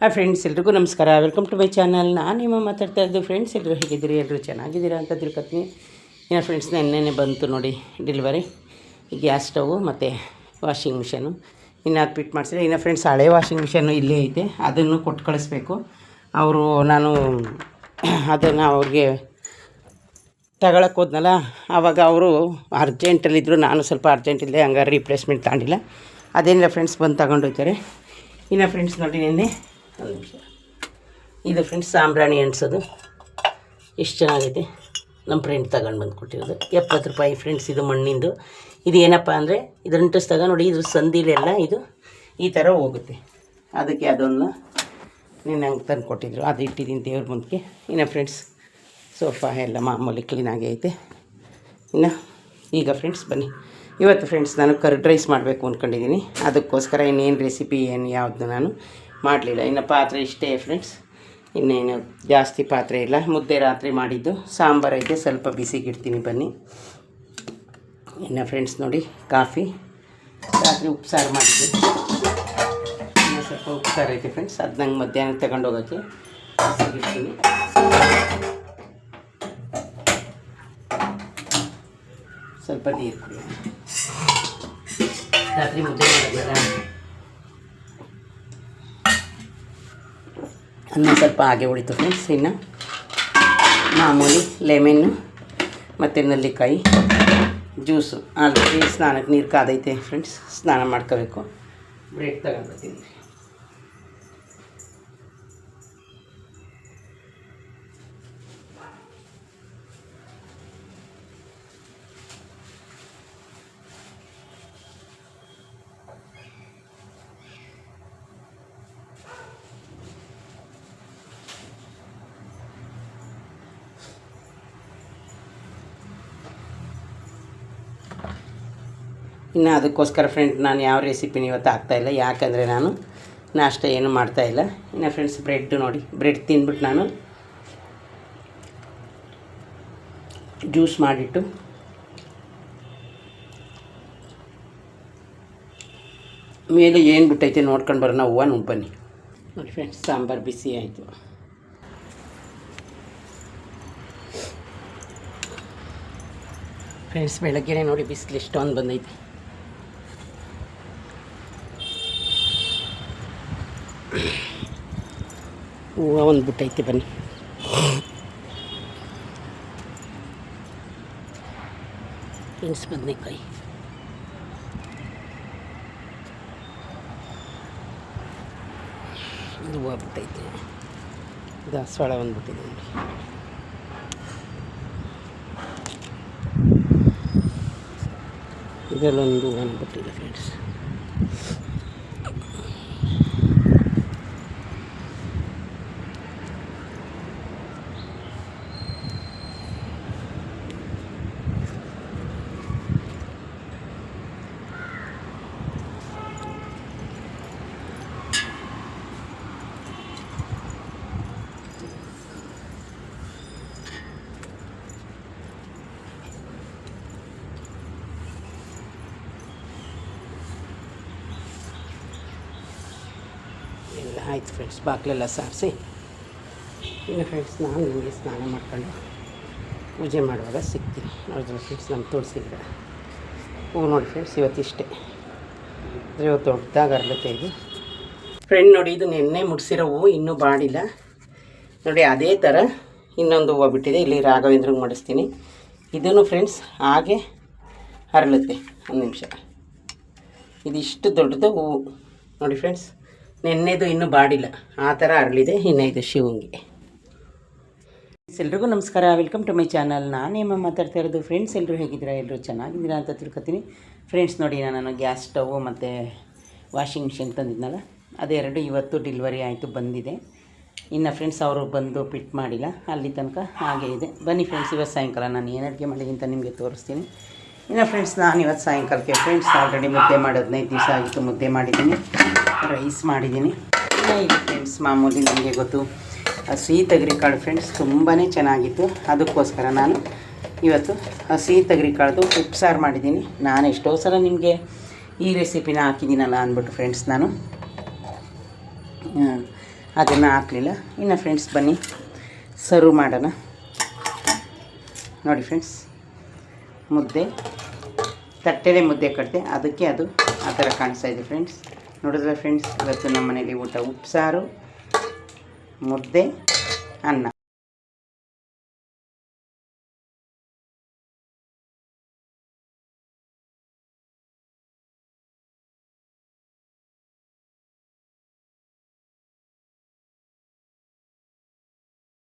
Hi friends ಎಲ್ರಿಗೂ ನಮಸ್ಕಾರ. Welcome to my channel ನಾನು ನಿಮ್ಮ ಮಾತಾಡ್ತಾ ಇದ್ದು ಫ್ರೆಂಡ್ಸ್ ಎಲ್ಲರೂ ಹೇಗಿದ್ದೀರಿ? ಎಲ್ಲರೂ ಚೆನ್ನಾಗಿದ್ದೀರಾ ಅಂತ ತಿಳ್ಕೊತೀನಿ. ಏನೋ ಫ್ರೆಂಡ್ಸ್ ನೆನ್ನೆನೆ ಬಂತು ನೋಡಿ ಡೆಲಿವರಿ ಗ್ಯಾಸ್ ಸ್ಟವ್ ಮತ್ತು ವಾಷಿಂಗ್ ಮಿಷನು ಇನ್ನು ಅದು ಪಿಟ್ ಮಾಡಿಸಿದ್ರೆ ಇನ್ನು ಫ್ರೆಂಡ್ಸ್ ಹಳೆ ವಾಷಿಂಗ್ ಮಿಷನ್ನು ಇಲ್ಲೇ ಐತೆ. ಅದನ್ನು ಕೊಟ್ಟು ಕಳಿಸ್ಬೇಕು. ಅವರು ನಾನು ಅದನ್ನು ಅವ್ರಿಗೆ ತಗೊಳಕ್ಕೆ ಹೋದ್ನಲ್ಲ ಆವಾಗ ಅವರು ಅರ್ಜೆಂಟಲ್ಲಿದ್ದರು ನಾನು ಸ್ವಲ್ಪ ಅರ್ಜೆಂಟ್ ಇಲ್ಲದೆ ಹಂಗಾರೆ ರಿಪ್ಲೇಸ್ಮೆಂಟ್ ತಗೊಂಡಿಲ್ಲ. ಅದೇನಿಲ್ಲ ಫ್ರೆಂಡ್ಸ್ ಬಂದು ತಗೊಂಡೋಗ್ತಾರೆ ಇನ್ನು ಫ್ರೆಂಡ್ಸ್ ನೋಡಿ ನಿನ್ನೆ ಇದು ಫ್ರೆಂಡ್ಸ್ ಸಾಂಬ್ರಾಣಿ ಎಣ್ಸೋದು. ಎಷ್ಟು ಚೆನ್ನಾಗೈತೆ. ನಮ್ಮ ಫ್ರೆಂಡ್ ತಗೊಂಡು ಬಂದು ಕೊಟ್ಟಿರೋದು ಎಪ್ಪತ್ತು ರೂಪಾಯಿ ಫ್ರೆಂಡ್ಸ್ ಇದು ಮಣ್ಣಿಂದು. ಇದು ಏನಪ್ಪ ಅಂದರೆ ಇದು ಅಂಟಿಸ್ದಾಗ ನೋಡಿ ಇದು ಸಂದಿಲೆಲ್ಲ ಇದು ಈ ಥರ ಹೋಗುತ್ತೆ. ಅದಕ್ಕೆ ಅದನ್ನು ನೀನು ತಂದು ಕೊಟ್ಟಿದ್ರು ಅದು ಇಟ್ಟಿದ್ದೀನಿ ದೇವ್ರ ಮುಂದಕ್ಕೆ ಇನ್ನು ಫ್ರೆಂಡ್ಸ್ ಸೋಫಾ ಎಲ್ಲ ಮಾಮೂಲಿ ಕ್ಲೀನಾಗಿ ಐತೆ. ಇನ್ನು ಈಗ ಫ್ರೆಂಡ್ಸ್ ಬನ್ನಿ. ಇವತ್ತು ಫ್ರೆಂಡ್ಸ್ ನಾನು ಕರ್ಡ್ ರೈಸ್ ಮಾಡಬೇಕು ಅಂದ್ಕೊಂಡಿದ್ದೀನಿ ಅದಕ್ಕೋಸ್ಕರ ಇನ್ನೇನು ರೆಸಿಪಿ ಏನು ಯಾವುದು ನಾನು ಮಾಡಲಿಲ್ಲ. ಇನ್ನು ಪಾತ್ರೆ ಇಷ್ಟೇ ಫ್ರೆಂಡ್ಸ್ ಇನ್ನೇನು ಜಾಸ್ತಿ ಪಾತ್ರೆ ಇಲ್ಲ. ಮುದ್ದೆ ರಾತ್ರಿ ಮಾಡಿದ್ದು. ಸಾಂಬಾರು ಐತೆ, ಸ್ವಲ್ಪ ಬಿಸಿಗಿಡ್ತೀನಿ ಬನ್ನಿ. ಇನ್ನು ಫ್ರೆಂಡ್ಸ್ ನೋಡಿ, ಕಾಫಿ. ರಾತ್ರಿ ಉಪ್ಸಾರು ಮಾಡಿದ್ದೆ ಇನ್ನು ಸ್ವಲ್ಪ ಉಪ್ಸಾರು ಐತೆ ಫ್ರೆಂಡ್ಸ್ ಅದು ನಂಗೆ ಮಧ್ಯಾಹ್ನ ತಗೊಂಡೋಗೋಕ್ಕೆ ಬಿಸಿಗಿಡ್ತೀನಿ. ಸ್ವಲ್ಪ ನೀರು ಕುಡಿ ರಾತ್ರಿ ಮುದ್ದೆ ಮಾಡಬೇಡ ಅನ್ನ ಸ್ವಲ್ಪ ಹಾಗೆ ಉಳಿತು ಫ್ರೆಂಡ್ಸ್ ಇನ್ನು ಮಾಮೂಲಿ ಲೆಮೆನ್ನು ಮತ್ತು ನೆಲ್ಲಿಕಾಯಿ ಜ್ಯೂಸು ಆಲ್ರೆಡಿ ಸ್ನಾನಕ್ಕೆ ನೀರು ಕಾದೈತೆ ಫ್ರೆಂಡ್ಸ್ ಸ್ನಾನ ಮಾಡ್ಕೋಬೇಕು. ಬ್ರೇಕ್ ತಗೊಂಡ್ಬರ್ತೀನಿ ಇನ್ನು ಅದಕ್ಕೋಸ್ಕರ ಫ್ರೆಂಡ್ ನಾನು ಯಾವ ರೆಸಿಪಿನ ಇವತ್ತು ಹಾಕ್ತಾಯಿಲ್ಲ ಯಾಕಂದರೆ ನಾನು ನಾಷ್ಟ ಏನು ಮಾಡ್ತಾಯಿಲ್ಲ ಇನ್ನು ಫ್ರೆಂಡ್ಸ್ ಬ್ರೆಡ್ ನೋಡಿ. ಬ್ರೆಡ್ ತಿಂದ್ಬಿಟ್ಟು ನಾನು ಜ್ಯೂಸ್ ಮಾಡಿಟ್ಟು ಮೇಲೆ ಏನು ಬಿಟ್ಟೈತೆ ನೋಡ್ಕೊಂಡು ಬರೋಣ. ಹೂವು ಬನ್ನಿ. ನೋಡಿ ಫ್ರೆಂಡ್ಸ್ ಸಾಂಬಾರು ಬಿಸಿ ಆಯಿತು. ಫ್ರೆಂಡ್ಸ್ ಬೆಳಗ್ಗೆನೇ ನೋಡಿ ಬಿಸಿಲು ಎಷ್ಟೊಂದು ಬಂದೈತೆ. ಹೂವು ಒಂದು ಬಿಟ್ಟೈತಿ ಬನ್ನಿ. ಫ್ರೆಂಡ್ಸ್ ಬದನೆಕಾಯಿ. ಒಂದು ಹೂವು ಬಿಟ್ಟೈತಿ. ದಾಸವಾಳ ಒಂದು ಬಿಟ್ಟಿದೆ ನೋಡಿ. ಇದರಲ್ಲೊಂದು ಹೂವನ್ನು ಬಿಟ್ಟಿದೆ ಫ್ರೆಂಡ್ಸ್ ಎಲ್ಲ ಆಯ್ತು ಫ್ರೆಂಡ್ಸ್ ಬಾಗಿಲೆಲ್ಲ ಸಾರಿಸಿ. ಇನ್ನು ಫ್ರೆಂಡ್ಸ್ ನಾನು ನಿಮಗೆ ಸ್ನಾನ ಮಾಡ್ಕೊಂಡು ಪೂಜೆ ಮಾಡುವಾಗ ಸಿಗ್ತೀನಿ. ನೋಡಿದ್ರೆ ಫ್ರೆಂಡ್ಸ್ ನಮ್ಮ ತುಳಸಿ ಗಿಡ ಹೂ ನೋಡಿ ಫ್ರೆಂಡ್ಸ್ ಇವತ್ತಿಷ್ಟೇ. ಅಂದರೆ ಇವತ್ತು ದೊಡ್ಡದಾಗ ಅರ್ಲತ್ತೆ ಇದು ಫ್ರೆಂಡ್ ನೋಡಿ, ಇದು ನೆನ್ನೆ ಮುಡಿಸಿರೋ ಹೂವು ಇನ್ನೂ ಬಾಡಿಲ್ಲ. ನೋಡಿ, ಅದೇ ಥರ ಇನ್ನೊಂದು ಹೂವು ಬಿಟ್ಟಿದೆ. ಇಲ್ಲಿ ರಾಘವೇಂದ್ರಿಗೆ ಮಾಡಿಸ್ತೀನಿ. ಇದನ್ನು ಫ್ರೆಂಡ್ಸ್ ಹಾಗೆ ಅರಳುತ್ತೆ ಒಂದು ನಿಮಿಷ. ಇದಿಷ್ಟು ದೊಡ್ಡದು ಹೂವು. ನೋಡಿ ಫ್ರೆಂಡ್ಸ್ ನೆನ್ನೆದು ಇನ್ನೂ ಬಾಡಿಲ್ಲ. ಆ ಥರ ಅರಳಿದೆ. ಇನ್ನು ಇದು ಶಿವಂಗಿ. ಎಲ್ರಿಗೂ ನಮಸ್ಕಾರ. ವೆಲ್ಕಮ್ ಟು ಮೈ ಚಾನಲ್ ನಾನೇಮ್ಮ ಮಾತಾಡ್ತಾ ಇರೋದು. ಫ್ರೆಂಡ್ಸ್ ಎಲ್ಲರೂ ಹೇಗಿದ್ದೀರಾ? ಎಲ್ಲರೂ ಚೆನ್ನಾಗಿದ್ದೀರಾ ಅಂತ ತಿಳ್ಕೊತೀನಿ. ಫ್ರೆಂಡ್ಸ್ ನೋಡಿ, ನಾನು ಗ್ಯಾಸ್ ಸ್ಟವ್ ಮತ್ತು ವಾಷಿಂಗ್ ಮಿಷಿನ್ ತಂದಿದ್ನಲ್ಲ, ಅದೆರಡು ಇವತ್ತು ಡೆಲಿವರಿ ಆಯಿತು, ಬಂದಿದೆ. ಇನ್ನು ಫ್ರೆಂಡ್ಸ್ ಅವರು ಬಂದು ಪಿಟ್ ಮಾಡಿಲ್ಲ. ಅಲ್ಲಿ ತನಕ ಹಾಗೆ ಇದೆ. ಬನ್ನಿ ಫ್ರೆಂಡ್ಸ್ ಇವತ್ತು ಸಾಯಂಕಾಲ ನಾನು ಏನು ಅಡುಗೆ ಮಾಡಿದ್ದೀನಿ ಅಂತ ನಿಮಗೆ ತೋರಿಸ್ತೀನಿ. ಇನ್ನು ಫ್ರೆಂಡ್ಸ್ ನಾನು ಇವತ್ತು ಸಾಯಂಕಾಲಕ್ಕೆ ಫ್ರೆಂಡ್ಸ್ ಆಲ್ರೆಡಿ ಮುದ್ದೆ ಮಾಡಿ ಹದಿನೈದು ದಿವಸ ಆಗಿತ್ತು, ಮುದ್ದೆ ಮಾಡಿದ್ದೀನಿ. ರೈಸ್ ಮಾಡಿದ್ದೀನಿ. ಇದು ಫ್ರೆಂಡ್ಸ್ ಮಾಮೂಲಿ ನನಗೆ ಗೊತ್ತು ಹಸಿ ಕಾಳು ಫ್ರೆಂಡ್ಸ್ ತುಂಬಾ ಚೆನ್ನಾಗಿತ್ತು. ಅದಕ್ಕೋಸ್ಕರ ನಾನು ಇವತ್ತು ಹಸಿ ಕಾಳ್ದು ಉಪ್ಸಾರು ಮಾಡಿದ್ದೀನಿ. ನಾನು ಎಷ್ಟೋ ಸಲ ನಿಮಗೆ ಈ ರೆಸಿಪಿನ ಹಾಕಿದ್ದೀನಲ್ಲ ಅಂದ್ಬಿಟ್ಟು ಫ್ರೆಂಡ್ಸ್ ನಾನು. ಅದನ್ನು ಹಾಕಲಿಲ್ಲ. ಇನ್ನು ಫ್ರೆಂಡ್ಸ್ ಬನ್ನಿ ಸರ್ವ್ ಮಾಡೋಣ. ನೋಡಿ ಫ್ರೆಂಡ್ಸ್ ಮುದ್ದೆ. ತಟ್ಟೆಲೆ ಮುದ್ದೆ ಕಟ್ಟಿದೆ ಅದಕ್ಕೆ ಅದು ಆ ಥರ ಕಾಣಿಸ್ತಾ ಇದೆ ಫ್ರೆಂಡ್ಸ್. ನೋಡಿದ್ರೆ ಫ್ರೆಂಡ್ಸ್, ಇವತ್ತು ನಮ್ಮ ಮನೇಲಿ ಊಟ ಉಪ್ಸಾರು, ಮುದ್ದೆ, ಅನ್ನ.